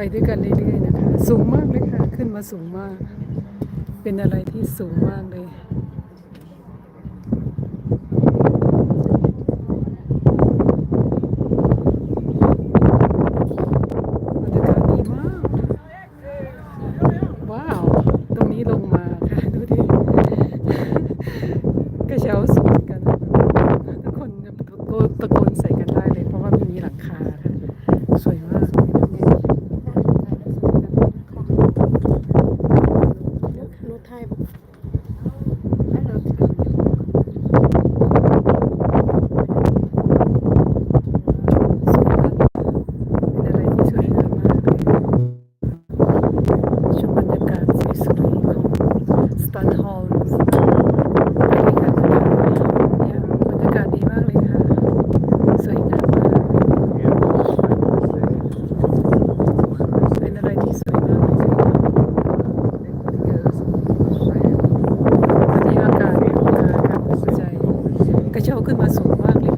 ไปด้วยกันเรื่อยๆนะคะ สูงมากเลยค่ะ ขึ้นมาสูงมาก เป็นอะไรที่สูงมากเลยบรรยากาศดีมากว้าว ตรงนี้ลงมาค่ะ ดูดิ กระเช้าสูงกัน ทุกคนตะโกนตะโกนใส่กันได้เลย เพราะว่าไม่มีหลังคาค่ะ สวยมาก รถไทย เป็นอะไรที่สวยงามมากเลยชมบรรยากาศสวยๆของสตันฮอลล์ไปด้วยกันนะคะเนี่ยบรรยากาศดีมากเลยค่ะ สวยงามมาก เป็นอะไรที่สวยมากเลยค่ะวันนี้อากาศดีมากค่ะสนใจ กระเช้าขึ้นมาสูงมากเลย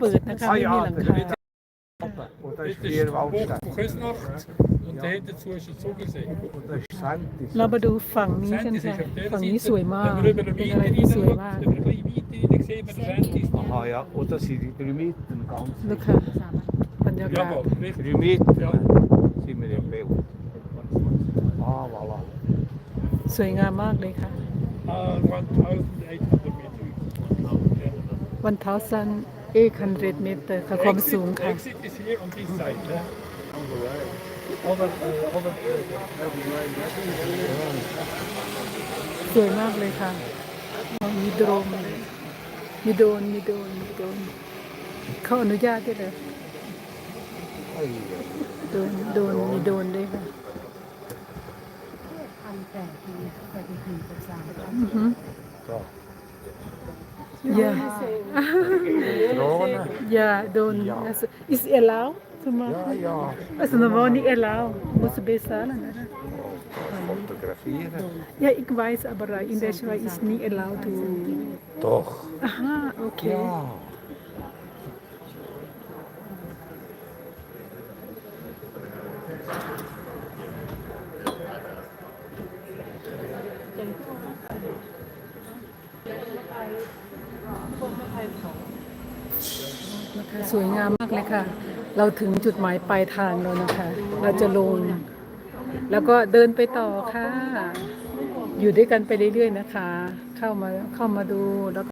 เปิดนะคะไม่มีหลังคา Und da ist Das viel ist hoch Waldstein. Küsnacht und da hinten zu ist es zugesehen. Und da ist Santis. เรามาดูฝั่งนี้กัน Santis ค่ะ ist auf der ฝั่งนี้ Seite. สวยมาก Wenn man เป็ über น den อะไร Wein ที่สวย hineinguckt, มาก über den kleinen Wein hinein sieht man den Santis. Aha, ja. Und das sind die Drimiten. Ganz ดูค่ะบรรยากาศ Jawohl, richtig. Drimiten Ja. sind wir im Bild. Ah, voilà. สวยงามมากเลยค่ะ Uh, 1,800 Meter. วันเท้าสั้น 800 meter ค่ะความสูงค่ะสวยมากเลยค่ะ มีโดรนมีโดนมีโดนมีโดนเขาอนุญาตได้เลยโดนโดนมีโดนได้วยค่ะพันแปดปีสวัสดีสาม อือก็ Yeah. Drohne. Ja, don't. Ja. Also, ist erlaubt zu Ja, machen? ja. Also, normal nicht erlaubt. Muss bezahlen, oder? Fotografieren. Ja, ich weiß, aber in der Schweiz ist nie erlaubt. zu- Doch. Aha, okay. Ja. นะคะสวยงามมากเลยค่ะ เราถึงจุดหมายปลายทางแล้วนะคะ เราจะลง แล้วก็เดินไปต่อค่ะ อยู่ด้วยกันไปเรื่อยๆนะคะ เข้ามาเข้ามาดูแล้วก็